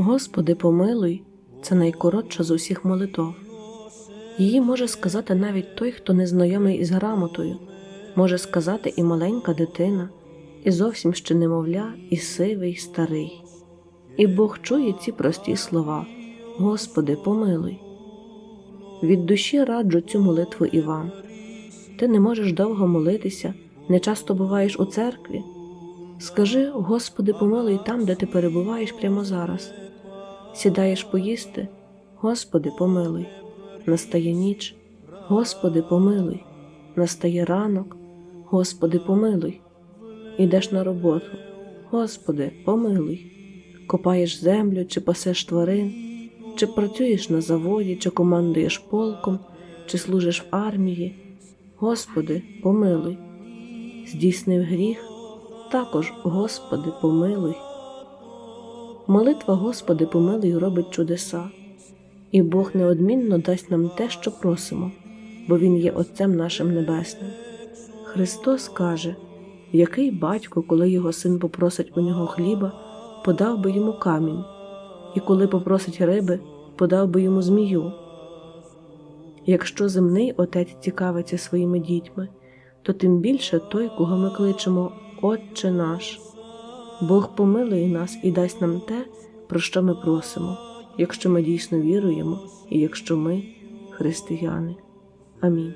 Господи, помилуй це найкоротша з усіх молитов. Її може сказати навіть той, хто не знайомий із грамотою, може сказати і маленька дитина, і зовсім ще немовля, і сивий, старий. І Бог чує ці прості слова: Господи, помилуй. Від душі раджу цю молитву і вам. Ти не можеш довго молитися, не часто буваєш у церкві. Скажи, Господи, помилуй там, де ти перебуваєш прямо зараз. Сідаєш поїсти, Господи, помилуй. Настає ніч, Господи, помилуй. Настає ранок, Господи, помилуй. Ідеш на роботу, Господи, помилуй. Копаєш землю чи пасеш тварин, чи працюєш на заводі, чи командуєш полком, чи служиш в армії. Господи, помилуй. Здійснив гріх, також, Господи, помилуй. Молитва Господи, помилуй робить чудеса, і Бог неодмінно дасть нам те, що просимо, бо Він є Отцем нашим Небесним. Христос каже, який батько, коли його син попросить у нього хліба, подав би йому камінь, і коли попросить риби, подав би йому змію. Якщо земний отець цікавиться своїми дітьми, то тим більше той, кого ми кличемо Отче наш. Бог помилує нас і дасть нам те, про що ми просимо, якщо ми дійсно віруємо і якщо ми християни. Амінь.